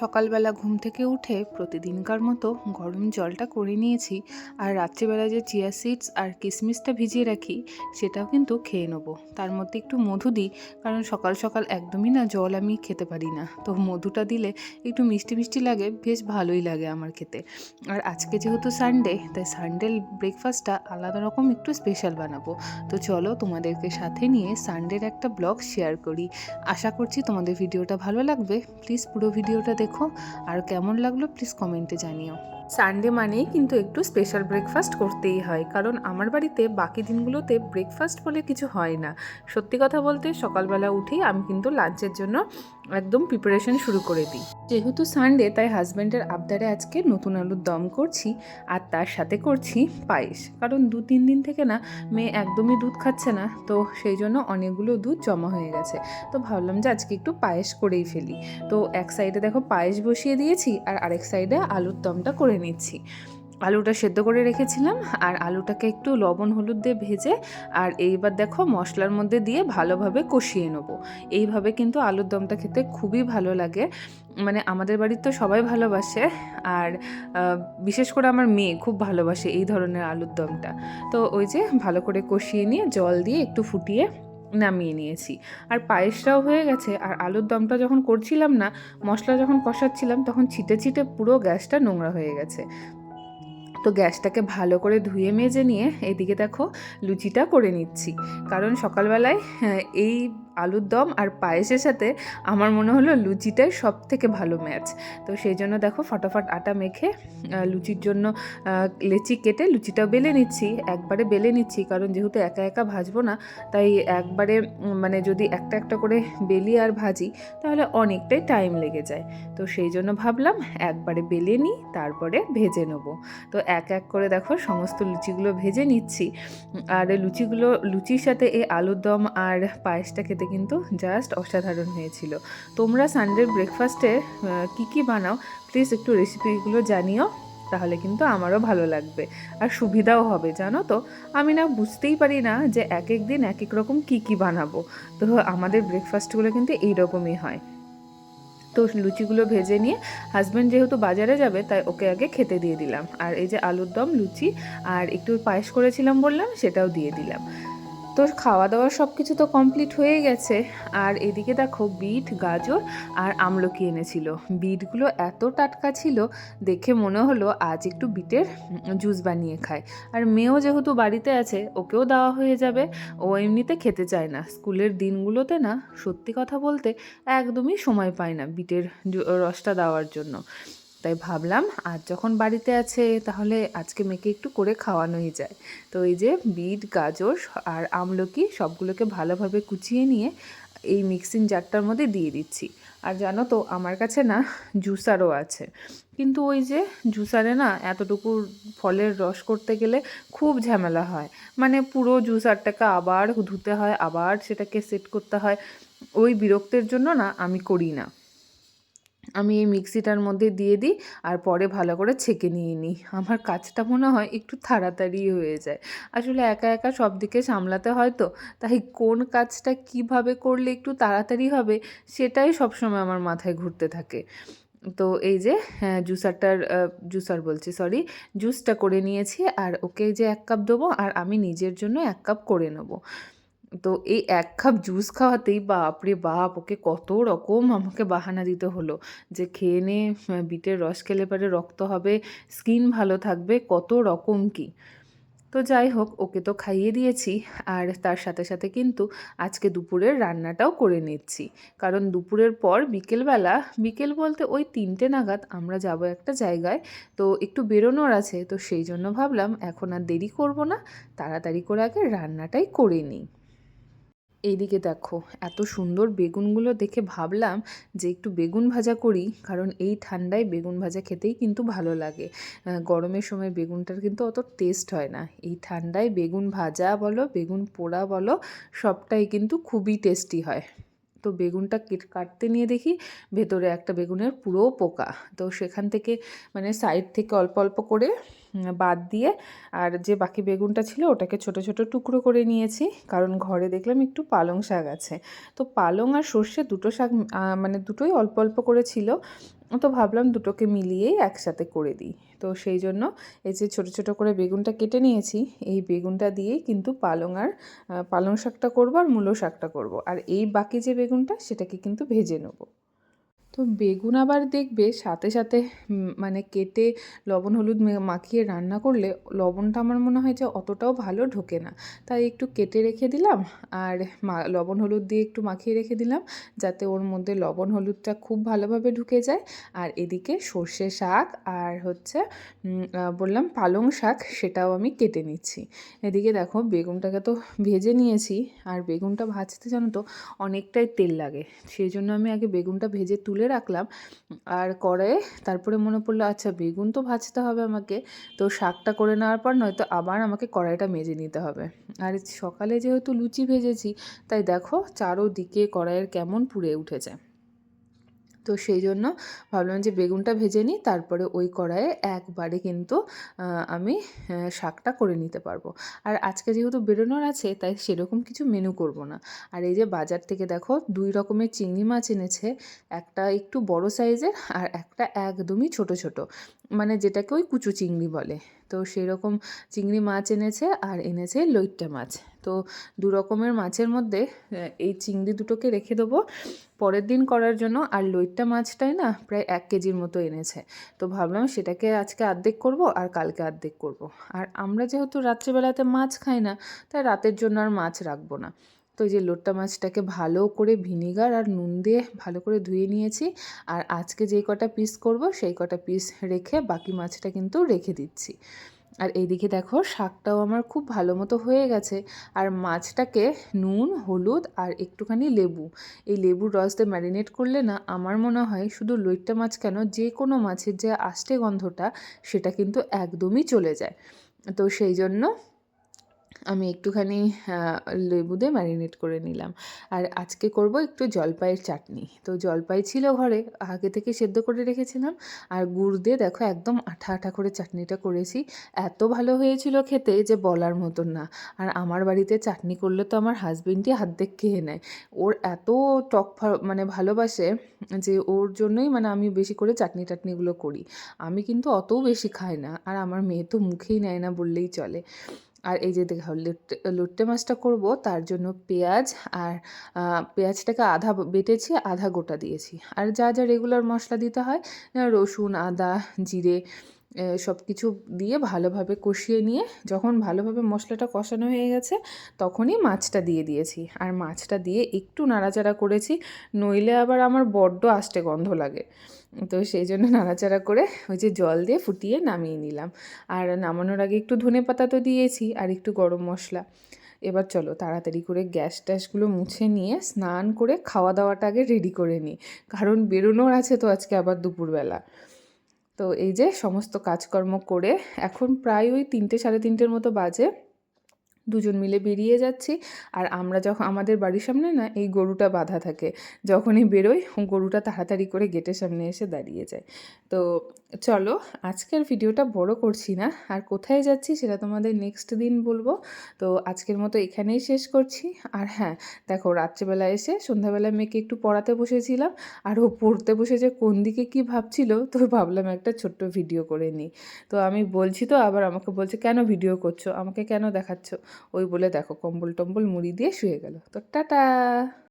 সকালবেলা ঘুম থেকে উঠে প্রতিদিনকার মতো গরম জলটা করে নিয়েছি আর রাত্রিবেলা যে চিয়া সিডস আর কিশমিশটা ভিজিয়ে রাখি, সেটাও কিন্তু খেয়ে নেব। তার মধ্যে একটু মধু দিই, কারণ সকাল সকাল একদমই না জল আমি খেতে পারি না। তো মধুটা দিলে একটু মিষ্টি মিষ্টি লাগে, বেশ ভালোই লাগে আমার খেতে। আর আজকে যেহেতু সানডে তাই সানডে ব্রেকফাস্টটা আলাদা রকম একটু স্পেশাল বানাবো। তো চলো তোমাদেরকে সাথে নিয়ে সানডের একটা ব্লগ শেয়ার করি। আশা করছি তোমাদের ভিডিওটা ভালো লাগবে। প্লিজ পুরো ভিডিওটা দেখো। আর কেমন লাগল প্লিজ কমেন্টে জানিও। সানডে মানেই কিন্তু একটু স্পেশাল ব্রেকফাস্ট করতেই হয়। কারণ আমার বাড়িতে বাকি দিনগুলোতে ব্রেকফাস্ট বলে কিছু হয় না। সত্যি কথা বলতে সকালবেলা উঠেই আমি কিন্তু লাঞ্চের জন্য একদম প্রিপারেশন শুরু করে দিই। যেহেতু সানডে তাই হাজব্যান্ডের আবদারে আজকে নতুন আলুর দম করছি আর তার সাথে করছি পায়েস। কারণ দু তিন দিন থেকে না মেয়ে একদমই দুধ খাচ্ছে না, তো সেই জন্য অনেকগুলো দুধ জমা হয়ে গেছে। তো ভাবলাম যে আজকে একটু পায়েস করেই ফেলি। তো এক সাইডে দেখো পায়েস বসিয়ে দিয়েছি আর আরেক সাইডে আলুর দমটা করে নিচ্ছি। আলুটা সেদ্ধ করে রেখেছিলাম আর আলুটাকে একটু লবণ হলুদ দিয়ে ভেজে আর এইবার দেখো মশলার মধ্যে দিয়ে ভালোভাবে কষিয়ে নেব। এইভাবে কিন্তু আলুর দমটা খেতে খুবই ভালো লাগে। মানে আমাদের বাড়ির তো সবাই ভালোবাসে আর বিশেষ করে আমার মেয়ে খুব ভালোবাসে এই ধরনের আলুর দমটা। তো ওই যে ভালো করে কষিয়ে নিয়ে জল দিয়ে একটু ফুটিয়ে নামিয়ে নিয়েছি। আর পায়েসটাও হয়ে গেছে। আর আলুর দমটা যখন করছিলাম না, মশলা যখন কষাচ্ছিলাম, তখন ছিটে ছিটে পুরো গ্যাসটা নোংরা হয়ে গেছে। তো গ্যাসটাকে ভালো করে ধুয়ে মেজে নিয়ে এদিকে দেখো লুচিটা করে নিচ্ছি। কারণ সকালবেলায় হ্যাঁ, এই আলুর দম আর পায়েসের সাথে আমার মনে হলো লুচিটাই সব থেকে ভালো ম্যাচ তো সেই জন্য দেখো ফটাফট আটা মেখে লুচির জন্য লেচি কেটে লুচিটা বেলে নিচ্ছি। একবারে বেলে নিচ্ছি কারণ যেহেতু একা একা ভাজবো না তাই একবারে মানে যদি একটা একটা করে বেলি আর ভাজি তাহলে অনেকটাই টাইম লেগে যায়। তো সেই জন্য ভাবলাম একবারে বেলে নিই তারপরে ভেজে নেব। তো এক এক করে দেখো সমস্ত লুচিগুলো ভেজে নিচ্ছি। আর লুচিগুলো, লুচির সাথে এই আলুর দম আর পায়েসটা খেতে কিন্তু জাস্ট অসাধারণ হয়েছিল। তোমরা সানডের ব্রেকফাস্টে কী কী বানাও প্লিজ একটু রেসিপিগুলো জানিও, তাহলে কিন্তু আমারও ভালো লাগবে। আর সুবিধাও হবে, জানো তো? আমি না বুঝতেই পারি না যে এক এক দিন এক এক রকম কী কী বানাবো। তো আমাদের ব্রেকফাস্টগুলো কিন্তু এই রকমই হয়। তো লুচিগুলো ভেজে নিয়ে হাজব্যান্ড যেহেতু বাজারে যাবে, তাই ওকে আগে খেতে দিয়ে দিলাম। আর এই যে আলুর দম, লুচি আর একটু পায়েস করেছিলাম বললাম, সেটাও দিয়ে দিলাম। তো খাওয়া দাওয়া সব কিছু তো কমপ্লিট হয়ে গেছে। আর এদিকে দেখো বিট, গাজর আর আমলকি এনেছিল। বিটগুলো এত টাটকা ছিল, দেখে মনে হলো আজ একটু বিটের জুস বানিয়ে খায় আর মেয়েও যেহেতু বাড়িতে আছে, ওকেও দেওয়া হয়ে যাবে। ও এমনিতে খেতে চায় না। স্কুলের দিনগুলোতে না, সত্যি কথা বলতে একদমই সময় পায় না বিটের রসটা দেওয়ার জন্য। তাই ভাবলাম, আজ যখন বাড়িতে আছে, তাহলে আজকে মেয়েকে একটু করে খাওয়ানোই যায়। তো এই যে বিট, গাজর আর আমলকি সবগুলোকে ভালোভাবে কুচিয়ে নিয়ে এই মিক্সিং জারটার মধ্যে দিয়ে দিচ্ছি। আর জানো তো, আমার কাছে না জুসারও আছে। কিন্তু ওই যে জুসারে না এতটুকু ফলের রস করতে গেলে খুব ঝামেলা হয়। মানে পুরো জুসারটাকে আবার ধুতে হয়, আবার সেটাকে সেট করতে হয়। ওই বিরক্তের জন্য না আমি করি না। আমি এই মিক্সিটার মধ্যে দিয়ে দিই আর পরে ভালো করে ছেঁকে নিয়ে নিই। আমার কাজটা মনে হয় একটু তাড়াতাড়ি হয়ে যায়। আসলে একা একা সব দিকে সামলাতে হয় তো, তাই কোন কাজটা কীভাবে করলে একটু তাড়াতাড়ি হবে সেটাই সবসময় আমার মাথায় ঘুরতে থাকে। তো এই যে হ্যাঁ জুসারটার জুসার বলছি সরি জুসটা করে নিয়েছি আর ওকে যে এক কাপ দেবো আর আমি নিজের জন্য এক কাপ করে নেব। তো এই এক কাপ জুস খাওয়াতেই বাপরে বাপ, ওকে কত রকম আমাকে বাহানা দিতে হলো যে খেয়ে নে বিটের রস খেলে পরে রক্ত হবে স্কিন ভালো থাকবে, কত রকম কি। তো যাই হোক, ওকে তো খাইয়ে দিয়েছি আর তার সাথে সাথে কিন্তু আজকে দুপুরের রান্নাটাও করে নিচ্ছি। কারণ দুপুরের পর বিকেলবেলা, বিকেল বলতে ওই তিনটে নাগাদ আমরা যাব একটা জায়গায়, তো একটু বেরোনোর আছে, তো সেই জন্য ভাবলাম এখন আর দেরি করব না, তাড়াতাড়ি করে আগে রান্নাটাই করে নিই। এইদিকে দেখো, এত সুন্দর বেগুনগুলো দেখে ভাবলাম যে একটু বেগুন ভাজা করি, কারণ এই ঠান্ডায় বেগুন ভাজা খেতেই কিন্তু ভালো লাগে। গরমের সময় বেগুনটার কিন্তু অত টেস্ট হয় না। এই ঠান্ডায় বেগুন ভাজা বলো, বেগুন পোড়া বলো, সবটাই কিন্তু খুবই টেস্টি হয়। তো বেগুনটা কেট- কাটতে নিয়ে দেখি ভেতরে একটা বেগুনের পুরো পোকা। তো সেখান থেকে মানে সাইড থেকে অল্প অল্প করে বাদ দিয়ে। আর যে বাকি বেগুনটা ছিল, ওটাকে ছোট ছোট টুকরো করে নিয়েছি, কারণ ঘরে দেখলাম একটু পালং শাক আছে। তো পালং আর সর্ষে দুটো শাক মানে দুটোই অল্প অল্প করে ছিল। তো ভাবলাম দুটোকে মিলিয়েই একসাথে করে দিই। তো সেই জন্য এই যে ছোটো ছোটো করে বেগুনটা কেটে নিয়েছি, এই বেগুনটা দিয়েই কিন্তু পালং আর পালং শাকটা করব আর মূলো শাকটা করব। আর এই বাকি যে বেগুনটা, সেটাকে কিন্তু ভেজে নেব। তো বেগুন আবার দেখবে সাথে সাথে মানে কেটে লবণ, হলুদ মাখিয়ে রান্না করলে লবণটা আমার মনে হয় যে অতটাও ভালো ঢোকে না। তাই একটু কেটে রেখে দিলাম আর লবণ, হলুদ দিয়ে একটু মাখিয়ে রেখে দিলাম যাতে ওর মধ্যে লবণ, হলুদটা খুব ভালোভাবে ঢুকে যায়। আর এদিকে সর্ষে শাক আর হচ্ছে বললাম পালং শাক সেটাও আমি কেটে নিচ্ছি। এদিকে দেখো বেগুনটাকে তো ভেজে নিয়েছি আর বেগুনটা ভাজতে জানো তো অনেকটাই তেল লাগে। সেই জন্য আমি আগে বেগুনটা ভেজে তুলে রাখলাম। আর কড়াইয়ে তারপরে মনে পড়ল আচ্ছা বেগুন তো ভাজতে হবে আমাকে। তো শাকটা করে নেওয়ার পর নয়তো আবার আমাকে কড়াইটা মেজে নিতে হবে। আর সকালে যেহেতু লুচি ভেজেছি, তাই দেখো চারোদিকে কড়াইয়ের কেমন পুড়ে উঠেছে। তো সেই জন্য ভাবলাম যে বেগুনটা ভেজে নিই, তারপরে ওই কড়াইয়ে একবারে কিন্তু আমি শাকটা করে নিতে পারব। আর আজকে যেহেতু বেরোনোর আছে, তাই সেরকম কিছু মেনু করব না। আর এই যে বাজার থেকে দেখো, দুই রকমের চিংড়ি মাছ এনেছে, একটা একটু বড় সাইজের আর একটা একদমই ছোট ছোট। মানে যেটাকে ওই কুচু চিংড়ি বলে। তো সেই রকম চিংড়ি মাছ এনেছে আর এনেছে লইট্টা মাছ। তো দু রকমের মাছের মধ্যে এই চিংড়ি দুটোকে রেখে দেবো। পরের দিন করার জন্য আর লইট্টা মাছটাই না প্রায় এক কেজির মতো এনেছে। তো ভাবলাম সেটাকে আজকে অর্ধেক করব আর কালকে অর্ধেক করব। আর আমরা যেহেতু রাত্রিবেলাতে মাছ খাই না, তাই রাতের জন্য আর মাছ রাখব না। তো এই যে লোট্টা মাছটাকে ভালো করে ভিনিগার আর নুন দিয়ে ভালো করে ধুয়ে নিয়েছি। আর আজকে যেই কটা পিস করব, সেই কটা পিস রেখে বাকি মাছটা কিন্তু রেখে দিচ্ছি। আর এইদিকে দেখো, শাকটাও আমার খুব ভালো মতো হয়ে গেছে। আর মাছটাকে নুন, হলুদ আর একটুখানি লেবু। এই লেবুর রস দিয়ে ম্যারিনেট করলে না, আমার মনে হয় শুধু লইট্টা মাছ কেন, যে কোনো মাছের যে আষ্টে গন্ধটা, সেটা কিন্তু একদমই চলে যায়। তো সেই জন্য আমি একটুখানি লেবু দিয়ে ম্যারিনেট করে নিলাম। আর আজকে করব একটু জলপাইয়ের চাটনি। তো জলপাই ছিল ঘরে, আগে থেকে সেদ্ধ করে রেখেছিলাম। আর গুড় দিয়ে দেখো একদম আঠা আঠা করে চাটনিটা করেছি। এত ভালো হয়েছিল খেতে যে বলার মতন না। আর আমার বাড়িতে চাটনি করলে তো আমার হাজবেন্ডই হাত দেখ খেয়ে নেয়। ওর এত টক মানে ভালোবাসে যে ওর জন্যই মানে আমি বেশি করে চাটনি টাটনিগুলো করি। আমি কিন্তু অতও বেশি খাই না। আর আমার মেয়ে তো মুখেই নেয় না বললেই চলে। আর এই যে দেখো লুট্টে মাছটা করব, তার জন্য পেঁয়াজ আর পেঁয়াজটাকে আধা বেটেছি, আধা গোটা দিয়েছি। আর যা যা রেগুলার মশলা দিতে হয় রসুন, আদা, জিরে সব কিছু দিয়ে ভালোভাবে কষিয়ে নিয়ে, যখন ভালোভাবে মশলাটা কষানো হয়ে গেছে, তখনই মাছটা দিয়ে দিয়েছি। আর মাছটা দিয়ে একটু নাড়াচাড়া করেছি, নইলে আবার আমার বড্ড আষ্টে গন্ধ লাগে। তো সেই জন্য নাড়াচাড়া করে ওই যে জল দিয়ে ফুটিয়ে নামিয়ে নিলাম। আর নামানোর আগে একটু ধনে পাতা তো দিয়েছি আর একটু গরম মশলা। এবার চলো তাড়াতাড়ি করে গ্যাস ট্যাসগুলো মুছে নিয়ে স্নান করে খাওয়া দাওয়াটা আগে রেডি করে নিই। কারণ বেরোনোর আছে তো আজকে আবার দুপুরবেলা। তো এই যে সমস্ত কাজকর্ম করে এখন প্রায় ওই তিনটে সাড়ে তিনটের মতো বাজে। দুজন মিলে বেরিয়ে যাচ্ছি। আর আমরা যখন আমাদের বাড়ির সামনে না এই গরুটা বাঁধা থাকে। যখনই বেরোই, গরুটা তাড়াতাড়ি করে গেটের সামনে এসে দাঁড়িয়ে যায়। তো চলো, আজকের ভিডিওটা বড় করছি না। আর কোথায় যাচ্ছি সেটা তোমাদের নেক্সট দিন বলব। তো আজকের মতো এখানেই শেষ করছি। আর হ্যাঁ দেখো রাত্রেবেলা এসে সন্ধ্যাবেলায় মেয়েকে একটু পড়াতে বসেছিলাম। আর ও পড়তে বসে যে কোন দিকে কি ভাবছিল, তো ভাবলাম একটা ছোট্ট ভিডিও করে নিই। তো আমি বলছি তো, আবার আমাকে বলছে, কেন ভিডিও করছ? আমাকে কেন দেখাচ্ছ? ওই বলে দেখো কম্বল টম্বল মুড়ি দিয়ে শুয়ে গেল। তো টাটা!